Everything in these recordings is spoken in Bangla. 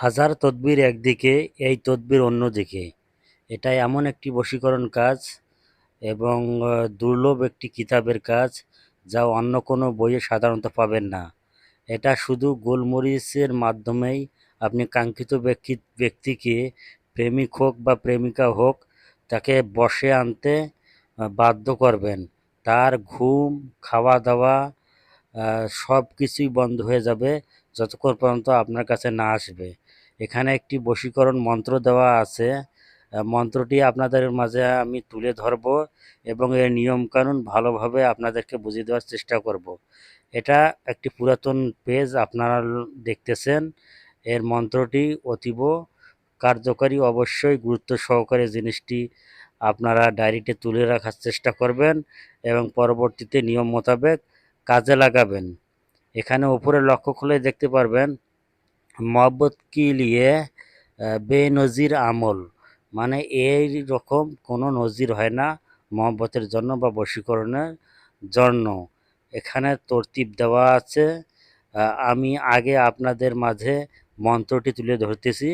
হাজার তদবির একদিকে, এই তদবির অন্যদিকে এটা এমন একটি বশীকরণ কাজ এবং দুর্লভ একটি কিতাবের কাজ যা অন্য কোনো বইয়ে সাধারণত পাবেন না। এটা শুধু গোলমরিচের মাধ্যমেই আপনি কাঙ্ক্ষিত ব্যক্তি, ব্যক্তিকে প্রেমিক হোক বা প্রেমিকা হোক, তাকে বসে আনতে বাধ্য করবেন। তার ঘুম খাওয়া দাওয়া সব কিছুই বন্ধ হয়ে যাবে যতক্ষণ পর্যন্ত আপনার কাছে না আসবে। এখানে একটি বশীকরণ মন্ত্র দেওয়া আছে। মন্ত্রটি আপনাদের মাঝে আমি তুলে ধরব এবং এর নিয়মকানুন ভালোভাবে আপনাদেরকে বুঝিয়ে দেওয়ার চেষ্টা করব। এটা একটি পুরাতন পেজ, আপনারা দেখতেছেন। এর মন্ত্রটি অতীব কার্যকারী, অবশ্যই গুরুত্ব সহকারে জিনিসটি আপনারা ডায়েরিতে তুলে রাখার চেষ্টা করবেন এবং পরবর্তীতে নিয়ম মোতাবেক কাজে লাগাবেন। এখানে উপরে লক্ষ্য খুলে দেখতে পারবেন। মহব্বত কি লিয়ে বেনজির আমল মানে এই রকম কোনো নজির হয় না মহব্বতের জন্য বা বশীকরণের জন্য এখানে তরতিব দেওয়া আছে আমি আগে আপনাদের মাঝে মন্ত্রটি তুলে ধরতেছি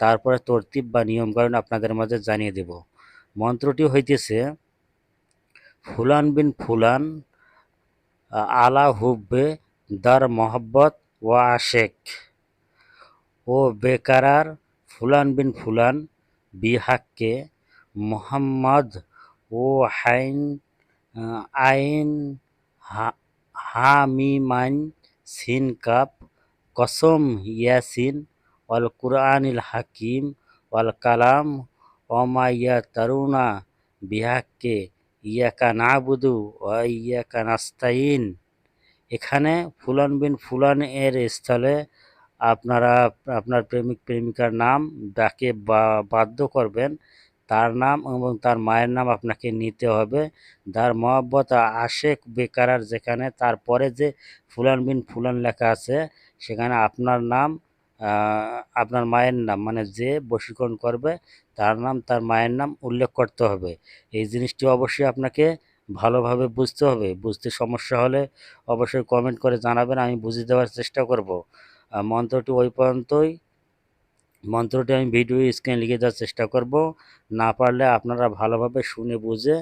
তারপরে তরতিব বা নিয়মকানুন আপনাদের মাঝে জানিয়ে দেব মন্ত্রটি হইতেছে ফুলান বিন ফুলান আলা হুব্বে দার মোহাব্বত ওয়া আশেক ও বেকারার ফুলান বিন ফুলান বিহাক্কে মোহাম্মদ ও হাইন, আইন, হা- হামিমাইন, সিন কাপ, কসম ইয়াসিন, ওয়াল কুরআনিল হাকিম, ওয়াল কালাম, ওমাইয়া তারুনা বিহাক্কে, ইয়াকা নাবুদু ওয়া ইয়াকা নাস্তাইন এখানে ফুলান বিন ফুলান এর স্থলে আপনারা আপনার প্রেমিক প্রেমিকার নাম ডাকে বাধ্য করবেন। তার নাম এবং তার মায়ের নাম আপনাকে নিতে হবে। যার মহব্বত আশেক বেকারার যেখানে, তারপরে যে ফুলান বিন ফুলান লেখা আছে, সেখানে আপনার নাম আপনার মায়ের নাম মানে যে বশীকরণ করবে, তার নাম, তার মায়ের নাম উল্লেখ করতে হবে। এই জিনিসটি অবশ্যই আপনাকে ভালোভাবে বুঝতে হবে। বুঝতে সমস্যা হলে অবশ্যই কমেন্ট করে জানাবেন, আমি বুঝিয়ে দেওয়ার চেষ্টা করব। মন্ত্রটি ওই পর্যন্তই। মন্ত্রটি আমি ভিডিও স্ক্রিনে লিখে দেওয়ার চেষ্টা করব। না পারলে আপনারা ভালোভাবে শুনে বুঝে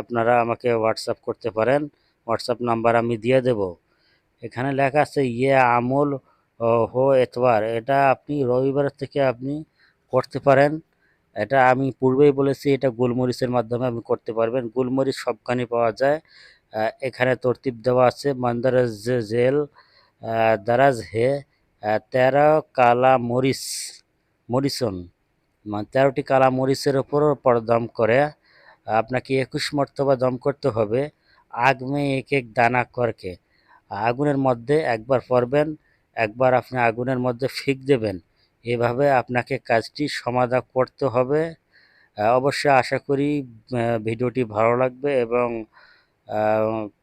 আপনারা আমাকে হোয়াটসঅ্যাপ করতে পারেন। হোয়াটসঅ্যাপ নাম্বার আমি দিয়ে দেব। এখানে লেখা আছে ইয়ে আমল হো এতবার। এটা আপনি রবিবার থেকে আপনি করতে পারেন। এটা আমি পূর্বেই বলেছি, এটা গোলমরিচের মাধ্যমে আপনি করতে পারবেন। গোলমরিচ সবখানে পাওয়া যায়। এখানে তরতিব দেওয়া আছে, মান্দারাজ জেল দারাজ হে তেরো কালা মরিচ মরিচন মানে তেরোটি কালা মরিচের ওপরও পর দম করে। আপনাকে একুশ মর্তবা দম করতে হবে। আগ মে এক এক দানা করকে। আগুনের মধ্যে একবার পরবেন একবার আপনি আগুনের মধ্যে ফিক দেবেন। এভাবে আপনাকে কাজটি সমাধা করতে হবে। অবশ্যই আশা করি ভিডিওটি ভালো লাগবে এবং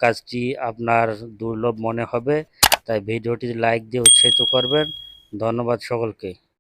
কাজটি আপনার দুর্লভ মনে হবে। তাই ভিডিওটি লাইক দিয়ে উৎসাহিত করবেন। ধন্যবাদ সকলকে।